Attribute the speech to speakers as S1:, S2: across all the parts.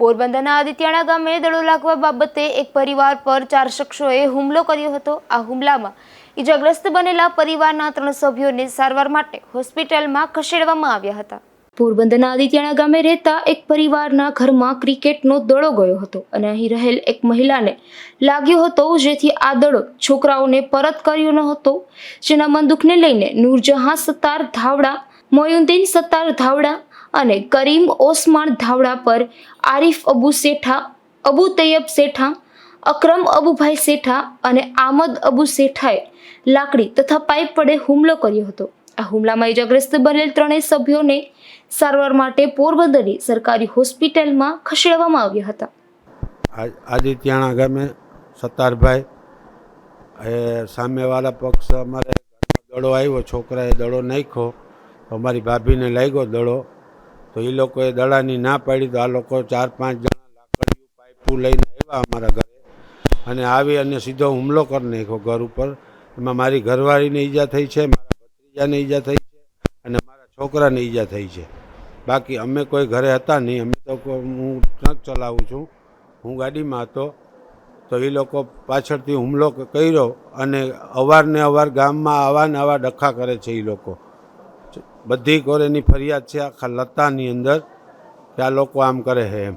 S1: પોરબંદરના આદિત્યાણા ગામે દડો લાગવા બાબતે એક પરિવાર પર ચાર શખ્સોએ હુમલો કર્યો હતો. આ હુમલામાં ઈજાગ્રસ્ત બનેલા પરિવારના ત્રણ સભ્યોને સારવાર માટે હોસ્પિટલમાં ખસેડવામાં આવ્યા હતા. પોરબંદરના આદિત્યાણા ગામે રહેતા એક પરિવારના ઘરમાં ક્રિકેટનો દડો ગયો હતો અને અહીં રહેલ એક મહિલાને લાગ્યો હતો જેથી આ દડો છોકરાઓને પરત કર્યો ન હતો. જેના મનદુખને લઈને નૂરજહાં સત્તાર ધાવડા, મોયુદ્દીન સત્તાર ધાવડા અને કરીમ ઓસમાણ ધાવડા પર આરિફ અબુ શેઠા, અબુ તૈયબ શેઠા, અક્રમ અબુભાઈ શેઠા અને આમદ અબુ શેઠાએ લાકડી તથા પાઇપ વડે હુમલો કર્યો હતો. આ હુમલામાં ઇજાગ્રસ્ત બનેલ ત્રણેય સભ્યોને સારવાર માટે પોરબંદરની સરકારી હોસ્પિટલમાં ખસેડવામાં આવ્યા હતા.
S2: આજે આદિત્યાણા ગામે સત્તારભાઈ, એ સામેવાળા પક્ષ અમારે દડો આવ્યો, છોકરાએ દડો નાખ્યો, અમારી ભાભીને લાગ્યો દડો. તો એ લોકોએ દડાની ના પાડી, તો આ લોકો ચાર પાંચ જણા લાકડીયું પાઇપું લઈને આવ્યા અમારા ઘરે. અને આવી અને સીધો હુમલો કરી નાખ્યો ઘર ઉપર. એમાં મારી ઘરવાળીને ઈજા થઈ છે, મારા ભત્રીજાને ઈજા થઈ છે, અને મારા છોકરાને ઈજા થઈ છે. બાકી અમે કોઈ ઘરે હતા નહીં, અમે તો હું ટ્રક ચલાવું છું, હું ગાડીમાં હતો, તો એ લોકો પાછળથી હુમલો કર્યો અને અવારને અવાર ગામમાં આવા ને આવા ડખા કરે છે એ લોકો. બધી કોરેની ફરિયાદ છે, આખા લતાની અંદર કે આ લોકો આમ કરે છે એમ.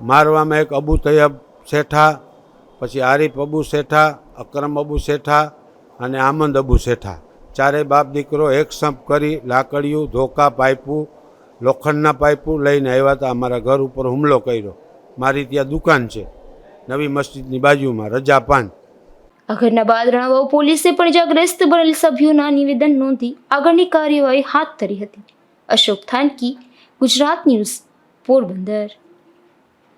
S2: મારવામાં એક અબુ તૈયબ શેઠા, પછી આરિફ અબુ શેઠા, અકરમ અબુ શેઠા અને આમંદ અબુ શેઠા. ચારેય બાપ દીકરો એક સંપ કરી લાકડીયું, ધોકા પાઇપું, લોખંડના પાઇપું લઈને આવ્યા હતા. અમારા ઘર ઉપર હુમલો કર્યો. મારી ત્યાં દુકાન છે, નવી મસ્જિદની બાજુમાં રજા પાન
S1: આ ઘટના બાદ રણાવાવ પોલીસે પણ ઇજાગ્રસ્ત બનેલ સભ્યોના નિવેદન નોંધી આગળની કાર્યવાહી હાથ ધરી હતી. અશોક થાનકી, ગુજરાત ન્યૂઝ, પોરબંદર.